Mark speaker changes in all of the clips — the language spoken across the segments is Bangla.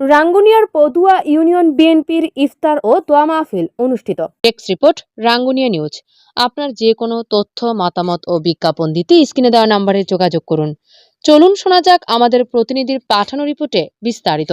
Speaker 1: রাঙ্গুনিয়ার পদুয়া ইউনিয়ন বিএনপির ইফতার ও দোয়া মাহফিল অনুষ্ঠিত।
Speaker 2: টেক্সট রিপোর্ট রাঙ্গুনিয়া নিউজ আপনার যে কোনো তথ্য মতামত ও বিজ্ঞাপন দিতে স্ক্রিনে দেওয়া নম্বরে যোগাযোগ করুন। চলুন শোনা যাক আমাদের প্রতিনিধির পাঠানো রিপোর্টে বিস্তারিত।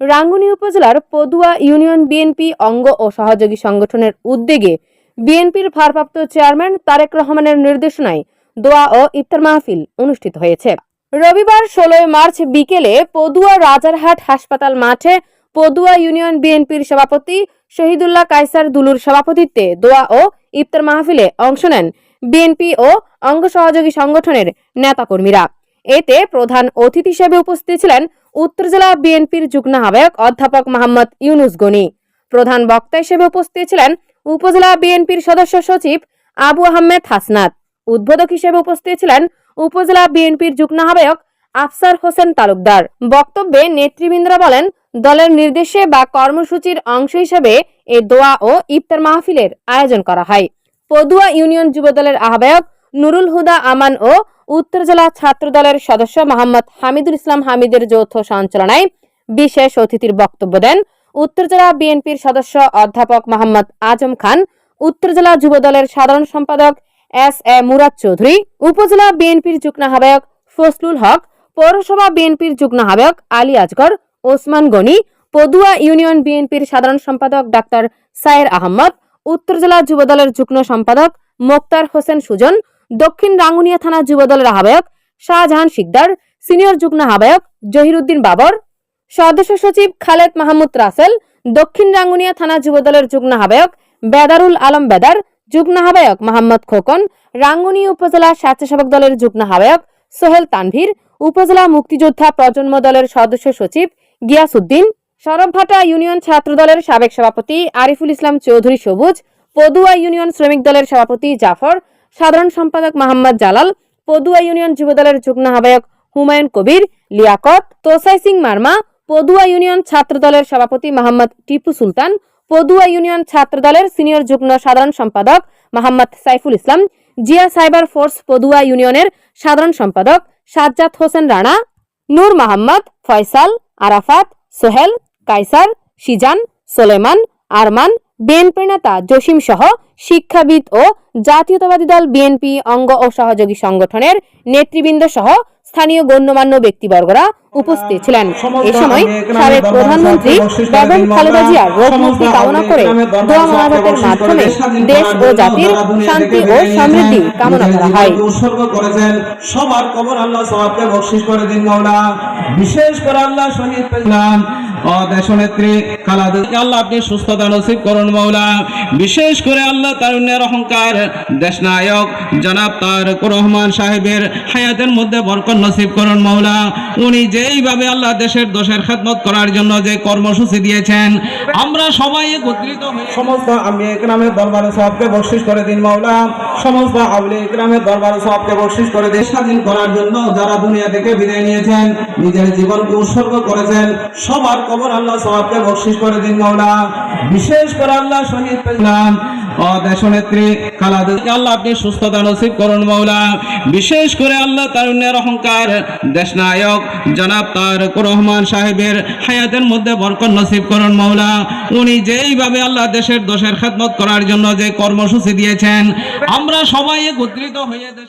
Speaker 1: রাঙ্গুনি উপজেলার পদুয়া ইউনিয়ন বিএনপি অঙ্গ ও সহযোগী সংগঠনের উদ্যোগে বিএনপির ভারপ্রাপ্ত চেয়ারম্যান তারেক রহমানের নির্দেশনায় দোয়া ও ইফতার মাহফিল অনুষ্ঠিত হয়েছে। রবিবার ষোলোই মার্চ বিকেলে পদুয়া রাজারহাট হাসপাতাল মাঠে পদুয়া ইউনিয়ন বিএনপির সভাপতি শহীদুল্লাহ কায়সার দুলুর সভাপতিত্বে দোয়া ও ইফতার মাহফিলে অংশ নেন বিএনপি ও অঙ্গ সহযোগী সংগঠনের নেতাকর্মীরা। এতে প্রধান অতিথি হিসেবে উপস্থিত ছিলেন উত্তর জেলা বিএনপির যুগ্ম আহ্বায়ক অধ্যাপক মোহাম্মদ ইউনুস গনি। প্রধান বক্তা হিসেবে উপস্থিত ছিলেন উপজেলা বিএনপির সদস্য সচিব আবু আহমেদ হাসনাত। উদ্বোধক হিসেবে উপস্থিত ছিলেন উপজেলা বিএনপির যুগ্ম আহ্বায়ক আফসার হোসেন তালুকদার। বক্তব্যে নেতৃবৃন্দরা বলেন, দলের নির্দেশে বা কর্মসূচির অংশ হিসেবে এই দোয়া ও ইফতার মাহফিলের আয়োজন করা হয়। পদুয়া ইউনিয়ন যুবদলের আহ্বায়ক নুরুল হুদা আমান ও উত্তর জেলা ছাত্র দলের সদস্য মোহাম্মদ হামিদুল ইসলাম হামিদের যৌথ সঞ্চালনায় বিশেষ অতিথির বক্তব্য দেন। উত্তর জেলা বিএনপির সদস্য অধ্যাপক মোহাম্মদ আজম খান, উত্তর জেলা যুব দলের সাধারণ সম্পাদক এস এ মুরাদ চৌধুরী, উপজেলা বিএনপির যুগ্ম আহ্বায়ক ফজলুল হক, পৌরসভা বিএনপির যুগ্ম আহ্বায়ক আলী আজগর, ওসমান গনি, পদুয়া ইউনিয়ন বিএনপির সাধারণ সম্পাদক ডাক্তার সায়ের আহমদ, উত্তর জেলা যুবদলের যুগ্ম সম্পাদক মোক্তার হোসেন সুজন, দক্ষিণ রাঙ্গুনিয়া থানা যুবদলের আহ্বায়ক শাহজাহান শিকদার, সিনিয়র যুগ্ম আহ্বায়ক জহিরুদ্দিন বাবর সদস্য সচিব খালেদ মাহমুদ রাসেল, দক্ষিণ রাঙ্গুনিয়া থানা যুবদলের যুগ্ম আহ্বায়ক বেদারুল আলম বেদার, যুগ্ম আহ্বায়ক মোহাম্মদ খোকন, রাঙ্গুনি উপজেলা স্বেচ্ছাসেবক দলের যুগ্ম আহ্বায়ক সোহেল তানভীর, উপজেলা মুক্তিযোদ্ধা প্রজন্ম দলের সদস্য সচিব গিয়াসউদ্দিন সরবভাটা ইউনিয়ন ছাত্র দলের সাবেক সভাপতি আরিফুল ইসলাম চৌধুরী সবুজ, পদুয়া ইউনিয়ন শ্রমিক দলের সভাপতি জাফর, সাধারণ সম্পাদক মোহাম্মদ জালাল, পদুয়া ইউনিয়ন যুবদলের যুগ্ম আহ্বায়ক হুমায়ুন কবির, লিয়াকত, তোসাই সিং মার্মা পদুয়া ইউনিয়ন ছাত্রদলের সভাপতি মোহাম্মদ টিপু সুলতান, পদুয়া ইউনিয়ন ছাত্রদলের সিনিয়র যুগ্ম সাধারণ সম্পাদক মোহাম্মদ সাইফুল ইসলাম, জিয়া সাইবার ফোর্স পদুয়া ইউনিয়নের সাধারণ সম্পাদক সাজ্জাদ হোসেন রানা, নূর মোহাম্মদ, ফয়সাল, আরাফাত, সোহেল কাইসার সিজান, সোলেমান, আরমান বিএনপি নেতা জসিম সহ শিক্ষাবিদ ও জাতীয়তাবাদী দল বিএনপি অঙ্গ ও সহযোগী সংগঠনের নেতৃবৃন্দ সহ স্থানীয় গণ্যমান্য ব্যক্তিবর্গরা উপস্থিত ছিলেন। এ সময় সাবেক প্রধানমন্ত্রী বেগম খালেদা জিয়ার রোগ মুক্তি কামনা করে দোয়া মোনাজাতের মাধ্যমে দেশ ও জাতির শান্তি ও সমৃদ্ধি কামনা করা হয়।
Speaker 3: উৎসর্গ করেছেন সবার কবর আল্লাহ সবাবকে বকশিস করে দিন মাওলা বিশেষ করে আল্লাহ শহীদ পেলাম ও দেশনেত্রী খালাদা আল্লাহ আপনি সুস্থতা নসিব করুন মাওলা। বিশেষ করে আল্লাহ তারুণ্যের অহংকার। দেশনায়ক জনাব তারক রহমান সাহেবের হায়াতের মধ্যে বরকত নসিব করুন মাওলা। উনি যেইভাবে আল্লাহ দেশের দোষের খেদমত করার জন্য যে কর্মসূচি দিয়েছেন আমরা সবাই একত্রিত হয়ে সমস্ত আমি একরামের দরবারে সবকে বকশিস করে দিন মাওলা। সমস্ত আউলি ইকরামের দরবারে সবকে বকশিস করে দেশ স্বাধীন করার জন্য যারা দুনিয়া থেকে বিদায় নিয়েছেন, নিজের জীবনকে উৎসর্গ করেছেন, সবার কবর আল্লাহ সবাবকে বকশিস করে দিন মাওলা। বিশেষ করে আল্লাহ শহীদ পেলাম। সুস্থতা নসিব করুন মাওলা। বিশেষ করে আল্লাহ তারুণ্যের অহংকার। দেশনায়ক জনাব তারক রহমান সাহেবের হায়াতের মধ্যে বরকত নসিব করুন মাওলা। উনি যেইভাবে আল্লাহ দেশের দোষের খেদমত করার জন্য যে কর্মসূচি দিয়েছেন, আমরা সবাই একত্রিত হয়ে দেশ